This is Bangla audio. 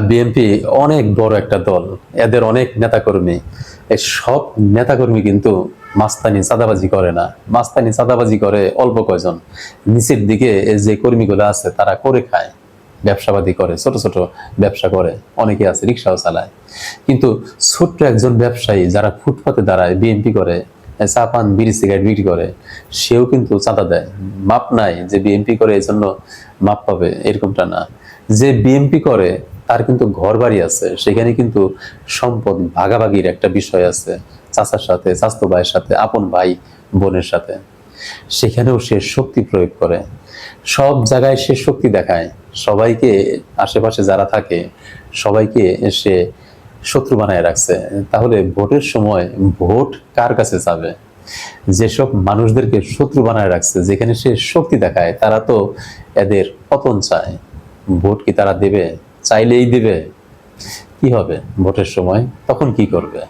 বিএনপি অনেক বড় একটা দল। এদের অনেক নেতাকর্মী। এই সব নেতাকর্মী কিন্তু মাস্তানি চাঁদাবাজি করে না। মাস্তানি চাঁদাবাজি করে অল্প কয়জন। নিচের দিকে যে কর্মীগুলো আছে, তারা করে খায়। ব্যবসাবাদী করে, ছোট ছোট ব্যবসা করে। অনেকে আছে, রিক্সাও চালায়। কিন্তু ছোট্ট একজন ব্যবসায়ী যারা ফুটপাতে দাঁড়ায়, বিএনপি করে, চা পান, বিড়ি, সিগারেট বিক্রি করে, সেও কিন্তু চাঁদা দেয়। মাপ নাই যে বিএনপি করে এই জন্য মাপ পাবে, এরকমটা না। যে বিএনপি করে তার কিন্তু ঘর বাড়ি আছে, সেখানে কিন্তু সম্পদ ভাগাভাগির একটা বিষয় আছে, চাচার সাথে চাস্তো ভাইয়ের সাথে, আপন ভাই, বোনের সাথে। সেখানেও সে শক্তি প্রয়োগ করে। সব জায়গায় সে শক্তি দেখায়। সবাইকে আশেপাশে যারা থাকে, সবাইকে সে শত্রু বানায় রাখছে। তাহলে ভোটের সময় ভোট কার কাছে যাবে? যেসব মানুষদেরকে শত্রু বানায় রাখছে, যেখানে সে শক্তি দেখায়, তারা তো এদের পতন চায়। ভোট কি তারা দেবে? চাইলেই দিবে কি হবে ভোটের সময়? তখন কি করবে?